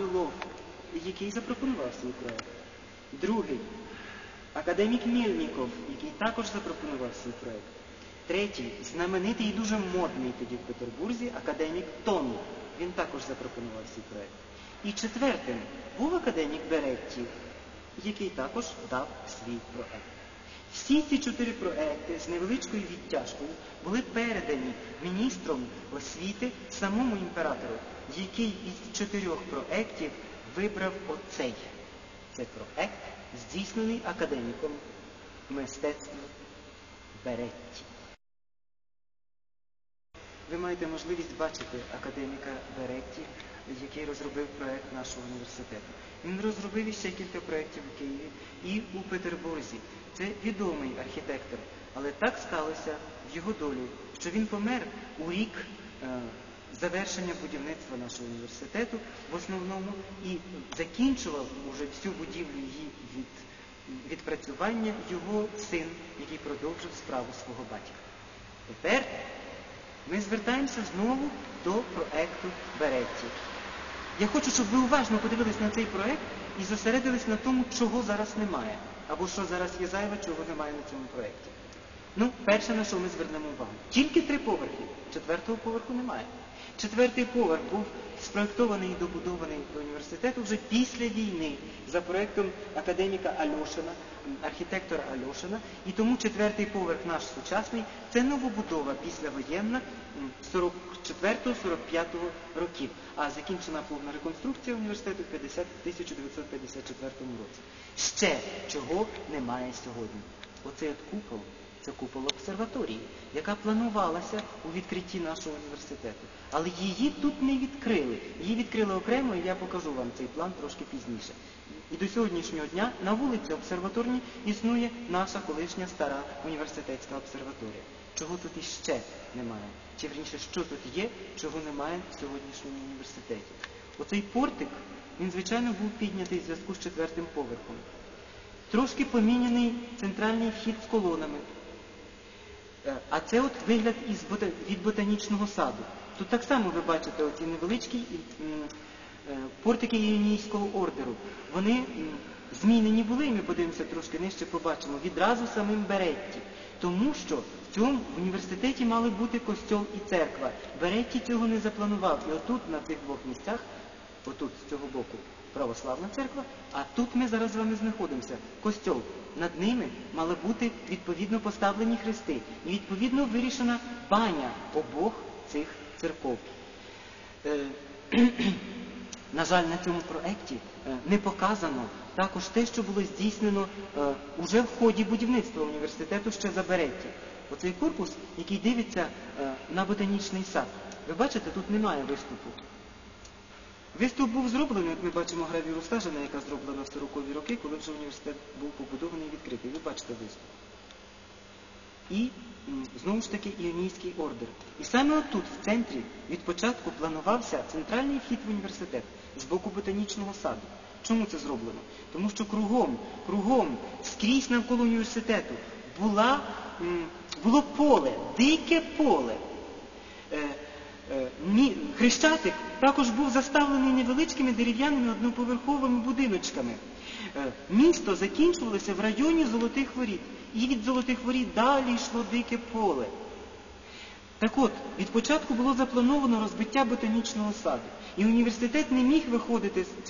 Брюлов, який запропонував свій проект. Другий академік Мельніков, який також запропонував свій проект. Третій знаменитий і дуже модний тоді в Петербурзі академік Тон. Він також запропонував свій проект. І четвертим був академік Беретті, який також дав свій проект. Всі ці чотири проекти з невеличкою відтяжкою були передані міністром освіти самому імператору, який із чотирьох проектів вибрав оцей. Це проект, здійснений академіком мистецтва Беретті. Ви маєте можливість бачити академіка Беретті, який розробив проект нашого університету. Він розробив іще кілька проєктів у Києві і у Петербурзі. Це відомий архітектор, але так сталося в його долі, що він помер у рік е, завершення будівництва нашого університету в основному і закінчував уже всю будівлю її від відпрацювання його син, який продовжив справу свого батька. Тепер ми звертаємося знову до проекту Беретті. Я хочу, щоб ви уважно подивились на цей проект і зосередились на тому, чого зараз немає, або що зараз є зайве, чого немає на цьому проєкті. Ну, перше, на що ми звернемо увагу. Тільки три поверхи. Четвертого поверху немає. Четвертий поверх був спроєктований і добудований до університету вже після війни за проєктом академіка Альошина, архітектора Альошина. І тому четвертий поверх наш сучасний це новобудова післявоєнна 44-45 років, а закінчена повна реконструкція університету в 50 1954 році. Ще чого немає сьогодні. Оцей от купол. Купол обсерваторії, яка планувалася у відкритті нашого університету. Але її тут не відкрили. Її відкрили окремо, і я покажу вам цей план трошки пізніше. І до сьогоднішнього дня на вулиці обсерваторній існує наша колишня стара університетська обсерваторія. Чого тут іще немає? Чи вірніше, що тут є, чого немає в сьогоднішньому університеті? Оцей портик, він, звичайно, був піднятий в зв'язку з четвертим поверхом. Трошки поміняний центральний вхід з колонами. А це от вигляд із бота... від ботанічного саду. Тут так само ви бачите оці невеличкі портики Іонійського ордеру. Вони змінені були, і ми подивимося трошки нижче, побачимо, відразу самим Беретті. Тому що в цьому в університеті мали бути костьол і церква. Беретті цього не запланував. І отут, на цих двох місцях, отут, з цього боку, православна церква, а тут ми зараз з вами знаходимося. Костьол. Над ними мали бути відповідно поставлені хрести. І відповідно вирішена баня обох цих церков. Е, на жаль, на цьому проєкті е, не показано також те, що було здійснено е, уже в ході будівництва університету ще за Беретті. Оцей корпус, який дивиться на ботанічний сад. Ви бачите, тут немає виступу. Виступ був зроблений, от ми бачимо гравіру Стажина, яка зроблена в 40-ві роки, коли вже університет був побудований і відкритий. Ви бачите виступ. І знову ж таки Іонійський ордер. І саме отут, в центрі, від початку планувався центральний вхід в університет з боку ботанічного саду. Чому це зроблено? Тому що кругом, кругом, скрізь навколо університету була, було поле, дике поле. Хрещатик також був заставлений невеличкими дерев'яними одноповерховими будиночками. Місто закінчувалося в районі Золотих Воріт. І від Золотих Воріт далі йшло дике поле. Так от, від початку було заплановано розбиття ботанічного саду. І університет не міг виходити з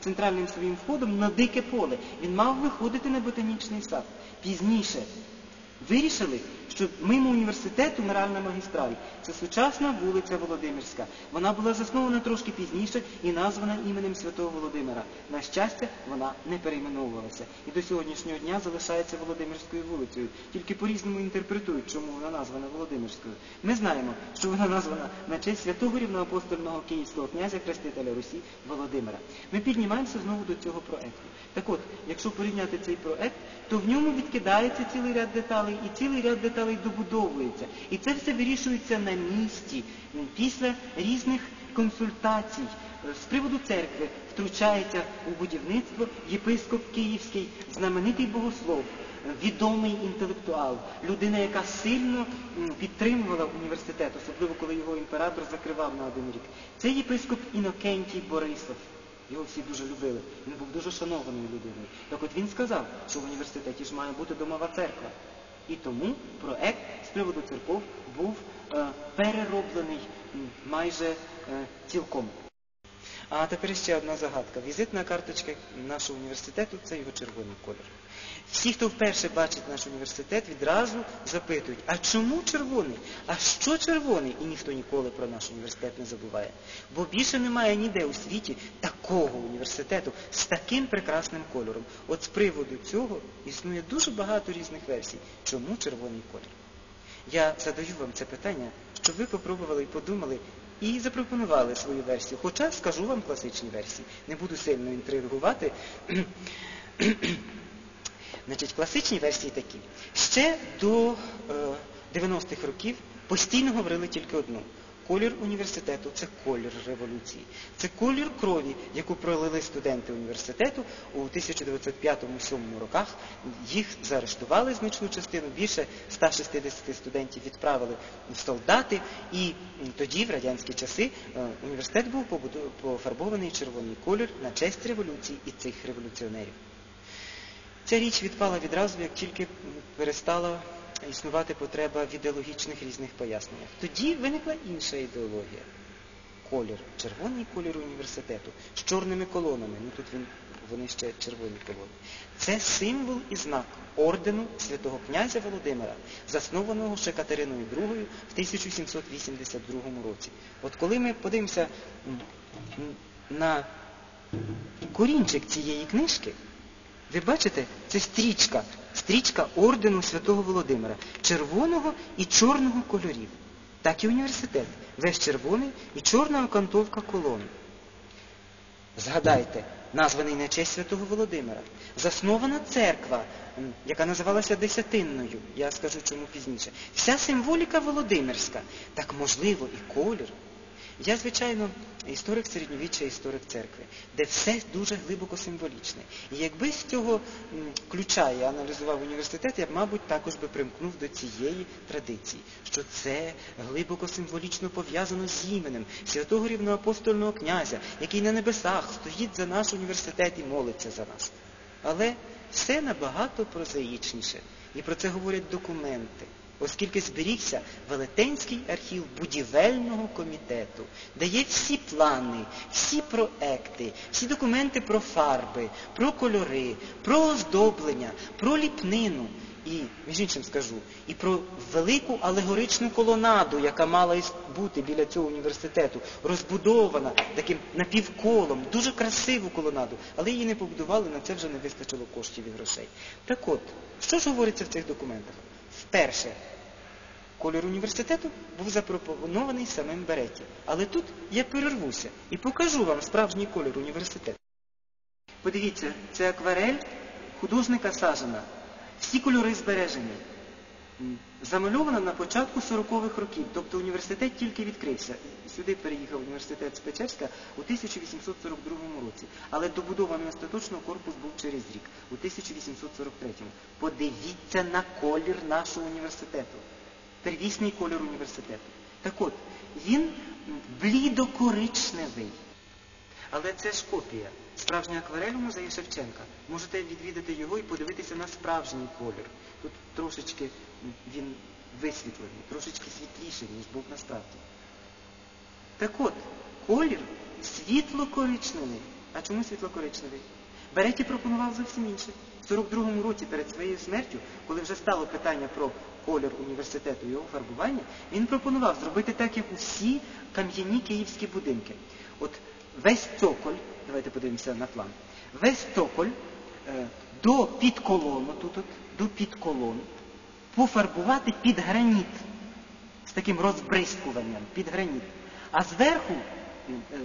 центральним своїм входом на дике поле. Він мав виходити на ботанічний сад. Пізніше вирішили, що мимо університету Моральна магістраль це сучасна вулиця Володимирська. Вона була заснована трошки пізніше і названа іменем Святого Володимира. На щастя, вона не перейменовувалася. І до сьогоднішнього дня залишається Володимирською вулицею. Тільки по-різному інтерпретують, чому вона названа Володимирською. Ми знаємо, що вона названа на честь святого рівноапостольного київського князя Хрестителя Русі Володимира. Ми піднімаємося знову до цього проекту. Так от, якщо порівняти цей проект, то в ньому відкидається цілий ряд деталей і цілий ряд деталей добудовується. І це все вирішується на місці, після різних консультацій з приводу церкви втручається у будівництво єпископ Київський, знаменитий богослов, відомий інтелектуал, людина, яка сильно підтримувала університет, особливо коли його імператор закривав на один рік. Це єпископ Інокентій Борисов. Його всі дуже любили. Він був дуже шанованою людиною. Так от він сказав, що в університеті ж має бути домова церква. І тому проект з приводу церков був е, перероблений майже е, цілком. А тепер ще одна загадка. Візитна карточка нашого університету це його червоний колір. Всі, хто вперше бачить наш університет, відразу запитують, а чому червоний? А що червоний? І ніхто ніколи про наш університет не забуває. Бо більше немає ніде у світі такого університету з таким прекрасним кольором. От з приводу цього існує дуже багато різних версій. Чому червоний колір? Я задаю вам це питання, щоб ви попробували і подумали і запропонували свою версію. Хоча скажу вам класичні версії. Не буду сильно інтригувати. Значить, класичні версії такі. Ще до е, 90-х років постійно говорили тільки одну. Колір університету це колір революції. Це колір крові, яку пролили студенти університету у 1905-1907 роках. Їх заарештували значну частину, більше 160 студентів відправили в солдати. І тоді, в радянські часи, е, університет був пофарбований червоний колір на честь революції і цих революціонерів. Ця річ відпала відразу, як тільки перестала існувати потреба в ідеологічних різних поясненнях. Тоді виникла інша ідеологія. Колір, червоний колір університету з чорними колонами. Ну тут він, вони ще червоні колони. Це символ і знак ордену святого князя Володимира, заснованого ще Катериною II в 1782 році. От коли ми подивимося на корінчик цієї книжки, ви бачите, це стрічка, стрічка ордену Святого Володимира, червоного і чорного кольорів. Так і університет. Весь червоний і чорна окантовка колон. Згадайте, названий на честь Святого Володимира. Заснована церква, яка називалася Десятинною. Я скажу чому пізніше. Вся символіка Володимирська. Так можливо і колір. Я, звичайно, історик середньовіччя, історик церкви, де все дуже глибоко символічне. І якби з цього ключа я аналізував університет, я б, мабуть, також би примкнув до цієї традиції, що це глибоко символічно пов'язано з іменем святого рівноапостольного князя, який на небесах стоїть за наш університет і молиться за нас. Але все набагато прозаїчніше. І про це говорять документи оскільки зберігся Велетенський архів будівельного комітету, де є всі плани, всі проекти, всі документи про фарби, про кольори, про оздоблення, про ліпнину. І, між іншим скажу, і про велику алегоричну колонаду, яка мала бути біля цього університету, розбудована таким напівколом, дуже красиву колонаду, але її не побудували, на це вже не вистачило коштів і грошей. Так от, що ж говориться в цих документах? Вперше, колір університету був запропонований самим Береті. Але тут я перервуся і покажу вам справжній колір університету. Подивіться, це акварель художника Сажина. Всі кольори збережені. М, Замальовано на початку 40-х років, тобто університет тільки відкрився. Сюди переїхав університет з Печерська у 1842 році. Але добудований остаточно корпус був через рік, у 1843. Подивіться на колір нашого університету. Первісний колір університету. Так от, він блідокоричневий. Але це ж копія. Справжня акварель у музеї Шевченка. Можете відвідати його і подивитися на справжній колір. Тут трошечки він висвітлений, трошечки світліший, ніж був насправді. Так от, колір світло-коричневий. А чому світло-коричневий? Береті пропонував зовсім інше. В 42-му році перед своєю смертю, коли вже стало питання про колір університету і його фарбування, він пропонував зробити так, як усі кам'яні київські будинки. От весь цоколь, давайте подивимося на план, весь цоколь е, до підколону, тут до підколону, пофарбувати під граніт з таким розбризкуванням під граніт. А зверху, е,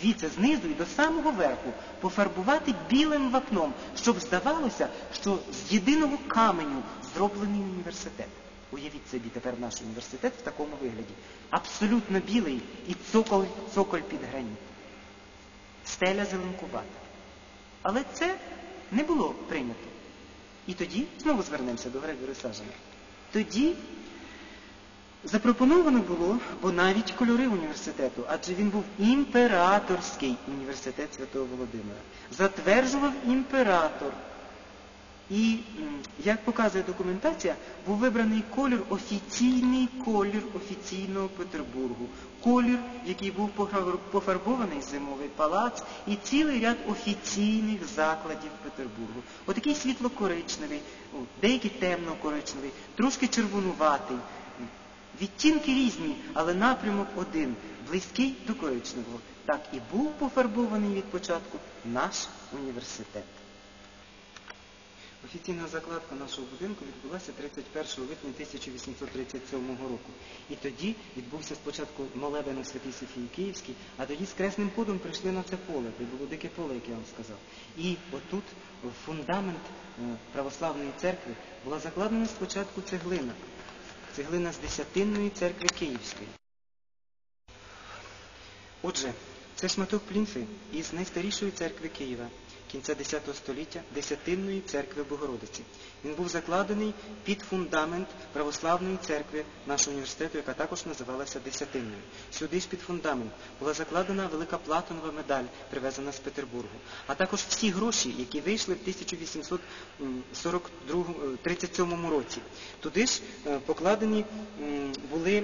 звідси знизу і до самого верху, пофарбувати білим вапном, щоб здавалося, що з єдиного каменю зроблений університет. Уявіть собі тепер наш університет в такому вигляді. Абсолютно білий і цоколь, цоколь під граніт. Стеля зеленкувата. Але це не було прийнято. І тоді, знову звернемося до Грегорі Сажена, тоді запропоновано було, бо навіть кольори університету, адже він був імператорський університет Святого Володимира. Затверджував імператор. І, як показує документація, був вибраний колір, офіційний колір офіційного Петербургу. Колір, який був пофарбований зимовий палац і цілий ряд офіційних закладів Петербургу. Отакий світло-коричневий, деякий темно-коричневий, трошки червонуватий. Відтінки різні, але напрямок один, близький до коричневого. Так і був пофарбований від початку наш університет. Офіційна закладка нашого будинку відбулася 31 липня 1837 року. І тоді відбувся спочатку молебен у Святій Софії Київській, а тоді з кресним ходом прийшли на це поле, де було дике поле, як я вам сказав. І отут, фундамент е, православної церкви, була закладена спочатку цеглина. Цеглина з Десятинної церкви Київської. Отже, це шматок плінфи із найстарішої церкви Києва, кінця X століття, Десятинної церкви Богородиці. Він був закладений під фундамент православної церкви нашого університету, яка також називалася Десятинною. Сюди ж під фундамент була закладена велика платинова медаль, привезена з Петербургу. А також всі гроші, які вийшли в 1837 році. Туди ж е, покладені були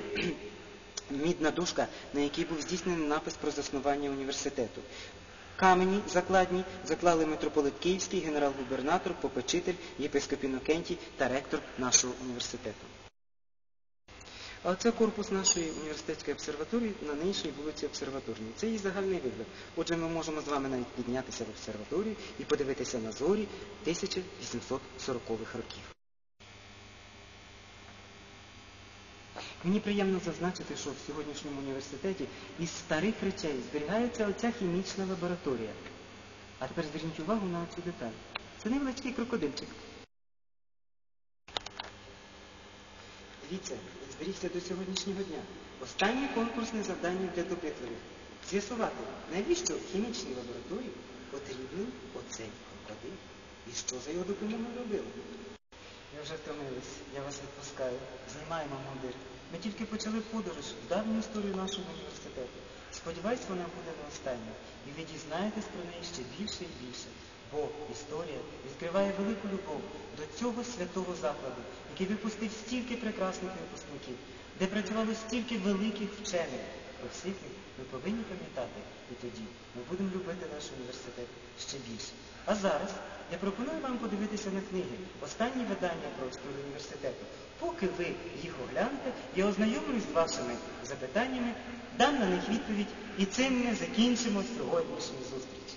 мідна дужка, на якій був здійснений напис про заснування університету. Камені закладні заклали митрополит Київський, генерал-губернатор, попечитель, єпископ Інокентій та ректор нашого університету. А оце корпус нашої університетської обсерваторії на нинішній вулиці Обсерваторній. Це її загальний вигляд. Отже, ми можемо з вами навіть піднятися в обсерваторію і подивитися на зорі 1840-х років. Мені приємно зазначити, що в сьогоднішньому університеті із старих речей зберігається оця хімічна лабораторія. А тепер зверніть увагу на цю деталь. Це невеличкий крокодильчик. Дивіться, зберігся до сьогоднішнього дня. Останнє конкурсне завдання для допитливих. З'ясувати, навіщо в хімічній лабораторії потрібний оцей крокодил і що за його допомогою робили. Я вже втомилась, я вас відпускаю. Знімаємо мундир. Ми тільки почали подорож в давню історію нашого університету. Сподіваюсь, вона буде не остання. І ви дізнаєтесь про неї ще більше і більше. Бо історія відкриває велику любов до цього святого закладу, який випустив стільки прекрасних випускників, де працювало стільки великих вчених. Про всіх ми повинні пам'ятати. Тоді ми будемо любити наш університет ще більше. А зараз я пропоную вам подивитися на книги, останні видання про історію університету. Поки ви їх оглянете, я ознайомлюсь з вашими запитаннями, дам на них відповідь і цим ми закінчимо сьогоднішню зустріч.